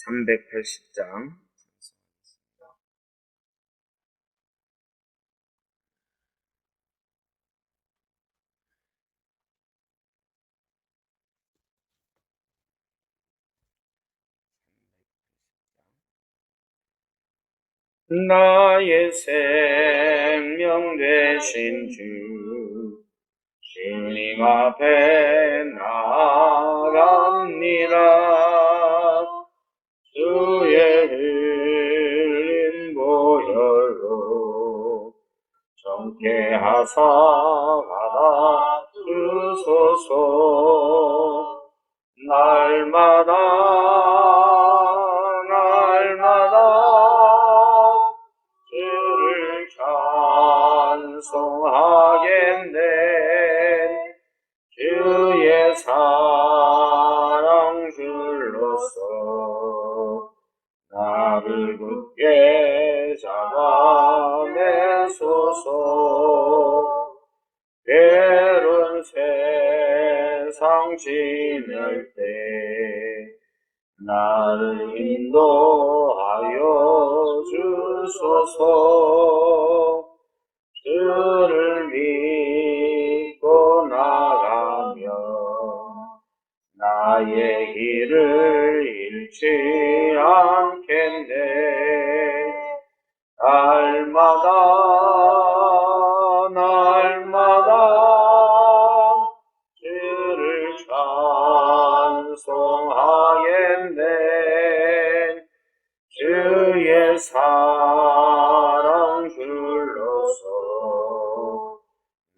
380장. 나의 생명 되신 주 주님 앞에 나 받아 주소서. 날마다 날마다 주를 찬송하 지낼 때 나를 인도하여 주소서. 주를 믿고 나가며 나의 길을 잃지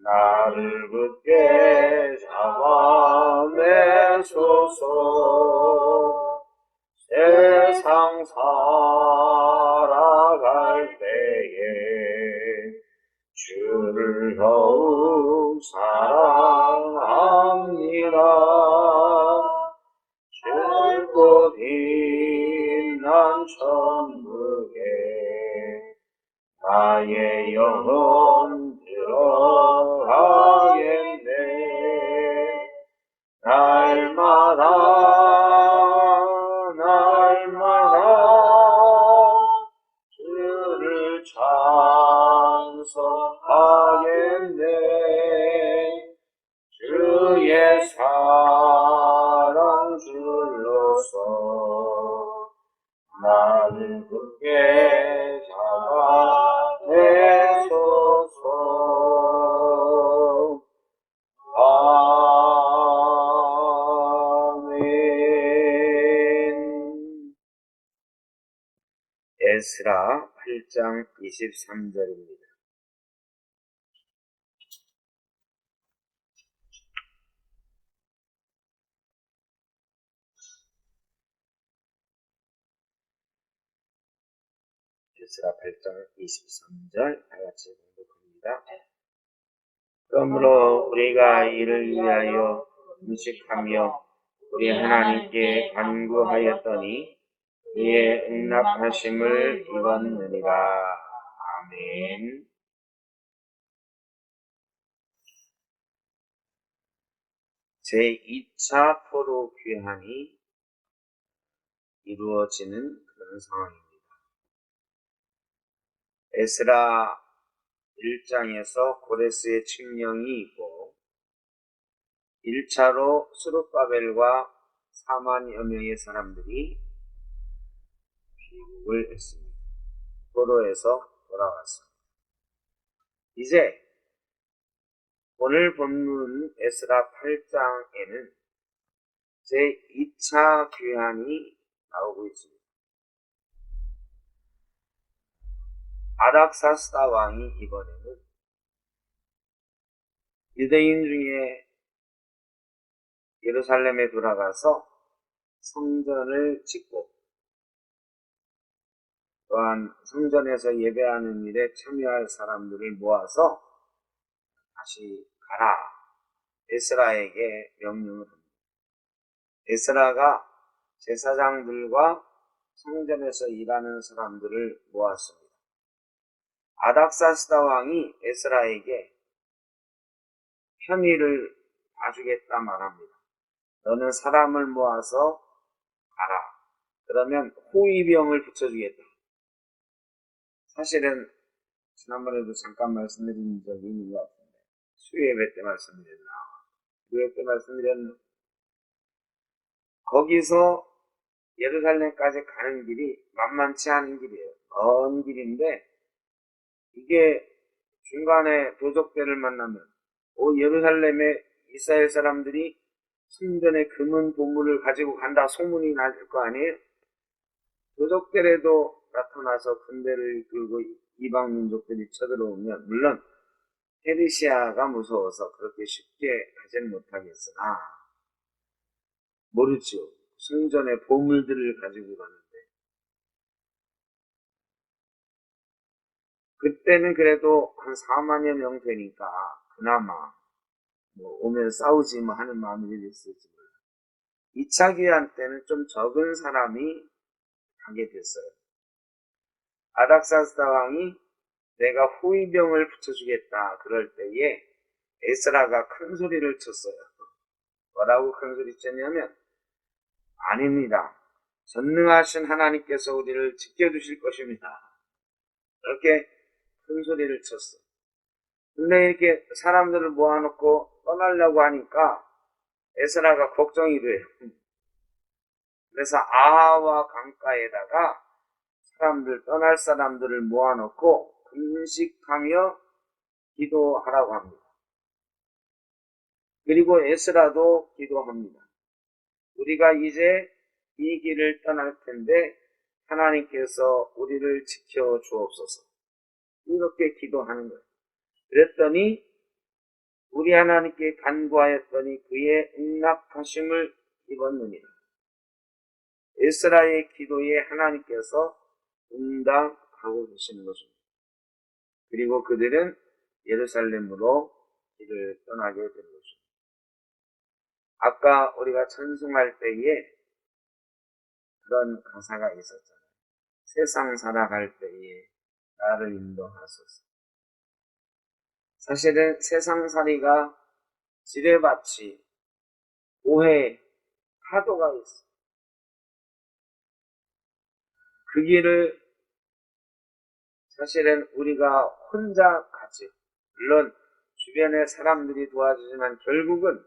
나를 굳게 잡아내소서. 세상 살아갈 때에 주를 더욱 사랑합니다 사랑 줄로서 나를 굳게 잡아내소서 아멘 에스라 8장 23절입니다. 에스라 8장 23절 다 같이 공독합니다. 그러므로 우리가 이를 위하여 음식하며 우리 하나님께 간구하였더니 그의 응답하심을 입었느니라. 아멘. 제2차 포로 귀환이 이루어지는 그런 상황입니다. 에스라 1장에서 고레스의 칙령이 있고 1차로 수르바벨과 4만여 명의 사람들이 귀국을 했습니다. 도로에서 돌아왔습니다. 이제 오늘 본문 에스라 8장에는 제 2차 귀환이 나오고 있습니다. 아닥사스다 왕이 이번에는 유대인 중에 예루살렘에 돌아가서 성전을 짓고 또한 성전에서 예배하는 일에 참여할 사람들을 모아서 다시 가라 에스라에게 명령을 합니다. 에스라가 제사장들과 성전에서 일하는 사람들을 모았습니다. 아닥사스다 왕이 에스라에게 편의를 봐주겠다 말합니다. 너는 사람을 모아서 가라. 그러면 호위병을 붙여주겠다. 사실은 지난번에도 잠깐 말씀드린 적이 있는 것 같은데 수요예배 때 말씀드렸나 수요예배 때 말씀드렸나 거기서 예루살렘까지 가는 길이 만만치 않은 길이에요. 먼 길인데 이게 중간에 도적대를 만나면 오 예루살렘에 이스라엘 사람들이 성전에 금은 보물을 가지고 간다 소문이 날 거 아니에요? 도적들에도 나타나서 군대를 끌고 이방 민족들이 쳐들어오면 물론 페르시아가 무서워서 그렇게 쉽게 가지는 못하겠으나 모르죠. 성전에 보물들을 가지고 가는 그때는 그래도 한 4만여 명 되니까 그나마 뭐 오면 싸우지 뭐 하는 마음이 몰라. 2차 귀환 때는 좀 적은 사람이 가게 됐어요. 아닥사스다 왕이 내가 호위병을 붙여주겠다 그럴 때에 에스라가 큰 소리를 쳤어요. 뭐라고 큰 소리 쳤냐면 아닙니다. 전능하신 하나님께서 우리를 지켜주실 것입니다. 이렇게 큰 소리를 쳤어. 근데 이렇게 사람들을 모아놓고 떠나려고 하니까 에스라가 걱정이 돼요. 그래서 아하와 강가에다가 사람들 떠날 사람들을 모아놓고 금식하며 기도하라고 합니다. 그리고 에스라도 기도합니다. 우리가 이제 이 길을 떠날 텐데 하나님께서 우리를 지켜 주옵소서. 이렇게 기도하는 거예요. 그랬더니 우리 하나님께 간구하였더니 그의 응답하심을 입었느니라. 에스라의 기도에 하나님께서 응답하고 계시는 것입니다. 그리고 그들은 예루살렘으로 길을 떠나게 된 것입니다. 아까 우리가 찬송할 때에 그런 가사가 있었잖아요. 세상 살아갈 때에 나를 인도하소서. 사실은 세상살이가 지뢰밭이 오해 파도가 있어. 그 길을 사실은 우리가 혼자 가지. 물론 주변에 사람들이 도와주지만 결국은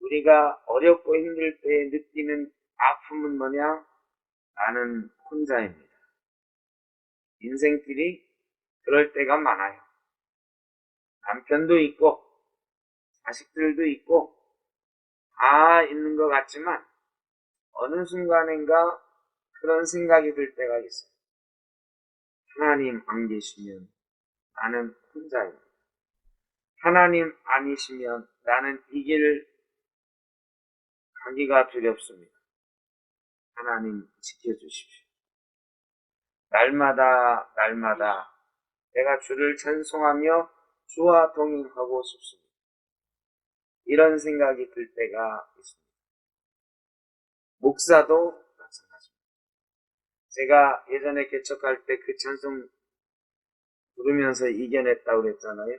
우리가 어렵고 힘들 때 느끼는 아픔은 뭐냐? 나는 혼자입니다. 인생길이 그럴 때가 많아요. 남편도 있고, 자식들도 있고, 다 있는 것 같지만, 어느 순간인가 그런 생각이 들 때가 있어요. 하나님 안 계시면 나는 혼자입니다. 하나님 아니시면 나는 이 길을 가기가 두렵습니다. 하나님 지켜주십시오. 날마다 날마다 내가 주를 찬송하며 주와 동행하고 싶습니다. 이런 생각이 들 때가 있습니다. 목사도 마찬가지입니다. 제가 예전에 개척할 때 그 찬송 부르면서 이겨냈다고 그랬잖아요.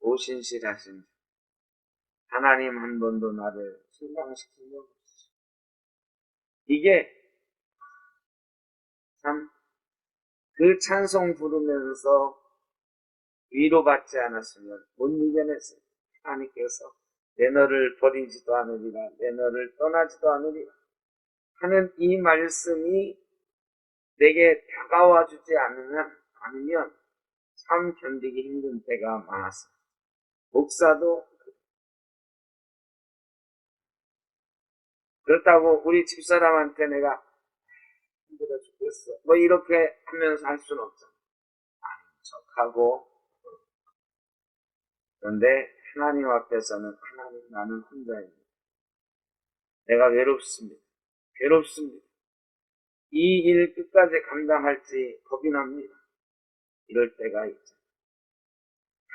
오신실하신 주. 하나님 한 번도 나를 실망시킨 적 없으시죠. 이게 참 그 찬송 부르면서 위로받지 않았으면 못 이겨냈어요. 하나님께서 내 너를 버리지도 않으리라 내 너를 떠나지도 않으리라 하는 이 말씀이 내게 다가와 주지 않으면, 않으면 참 견디기 힘든 때가 많았어요. 목사도. 그렇다고 우리 집사람한테 내가 힘들어 죽겠어. 뭐 이렇게 하면서 할 수는 없잖아. 아는 척하고. 그런데 하나님 앞에서는 하나님 나는 혼자입니다. 내가 외롭습니다. 괴롭습니다. 이 일 끝까지 감당할지 겁이 납니다. 이럴 때가 있죠.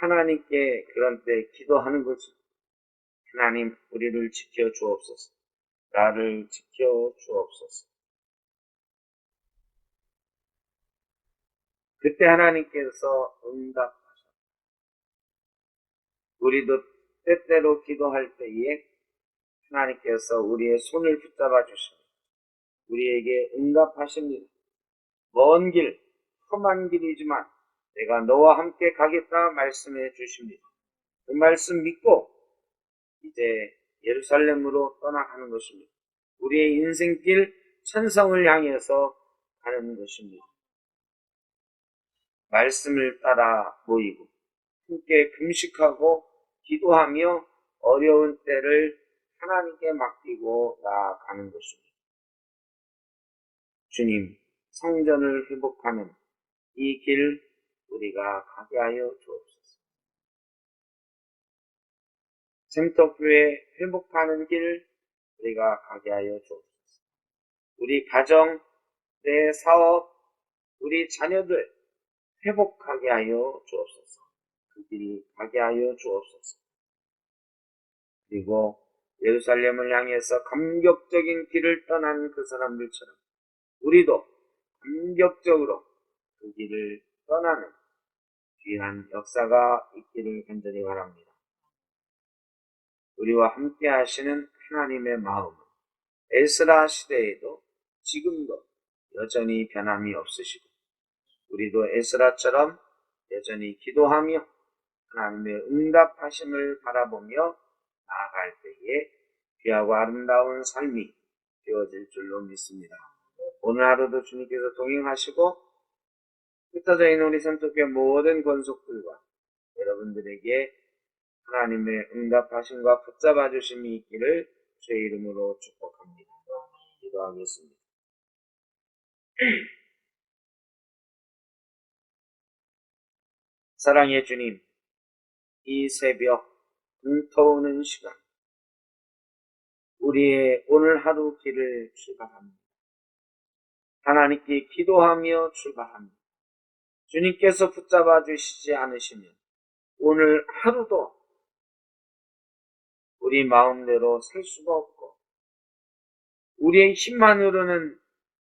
하나님께 그런 때 기도하는 거죠. 하나님, 우리를 지켜 주옵소서. 나를 지켜 주옵소서. 그때 하나님께서 응답하셨다. 우리도 때때로 기도할 때에 하나님께서 우리의 손을 붙잡아 주십니다. 우리에게 응답하십니다. 먼 길, 험한 길이지만 내가 너와 함께 가겠다 말씀해 주십니다. 그 말씀 믿고 이제 예루살렘으로 떠나가는 것입니다. 우리의 인생길 천성을 향해서 가는 것입니다. 말씀을 따라 모이고 함께 금식하고 기도하며 어려운 때를 하나님께 맡기고 나아가는 것입니다. 주님, 성전을 회복하는 이 길 우리가 가게 하여 주옵소서. sem터교회 회복하는 길 우리가 가게 하여 주옵소서. 우리 가정, 내 사업, 우리 자녀들 회복하게 하여 주옵소서. 그 길이 가게 하여 주옵소서. 그리고 예루살렘을 향해서 감격적인 길을 떠난 그 사람들처럼 우리도 감격적으로 그 길을 떠나는 귀한 역사가 있기를 간절히 바랍니다. 우리와 함께 하시는 하나님의 마음은 에스라 시대에도 지금도 여전히 변함이 없으시고 우리도 에스라처럼 여전히 기도하며 하나님의 응답하심을 바라보며 나아갈 때에 귀하고 아름다운 삶이 되어질 줄로 믿습니다. 오늘 하루도 주님께서 동행하시고 흩어져 있는 우리 선토교의 모든 권속들과 여러분들에게 하나님의 응답하심과 붙잡아 주심이 있기를 주의 이름으로 축복합니다. 기도하겠습니다. 사랑의 주님, 이 새벽 불터오는 시간, 우리의 오늘 하루 길을 출발합니다. 하나님께 기도하며 출발합니다. 주님께서 붙잡아 주시지 않으시면 오늘 하루도 우리 마음대로 살 수가 없고 우리의 힘만으로는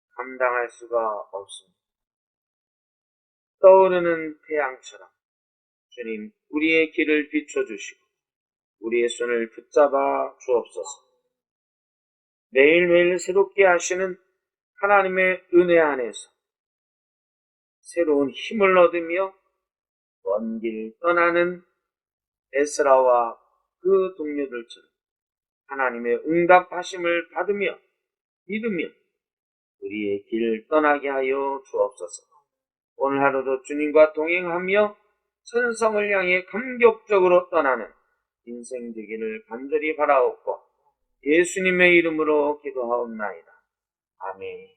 감당할 수가 없습니다. 떠오르는 태양처럼 주님 우리의 길을 비춰주시고 우리의 손을 붙잡아 주옵소서. 매일매일 새롭게 하시는 하나님의 은혜 안에서 새로운 힘을 얻으며 먼 길 떠나는 에스라와 그 동료들처럼 하나님의 응답하심을 받으며 믿으며 우리의 길을 떠나게 하여 주옵소서. 오늘 하루도 주님과 동행하며 천성을 향해 감격적으로 떠나는 인생 되기를 간절히 바라옵고 예수님의 이름으로 기도하옵나이다. 아멘.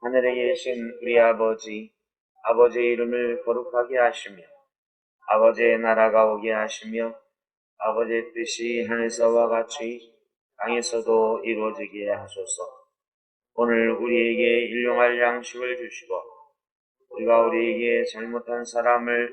하늘에 계신 우리 아버지, 아버지의 이름을 거룩하게 하시며, 아버지의 나라가 오게 하시며, 아버지의 뜻이 하늘에서와 같이 땅에서도 이루어지게 하소서. 오늘 우리에게 일용할 양식을 주시고, 우리가 우리에게 잘못한 사람을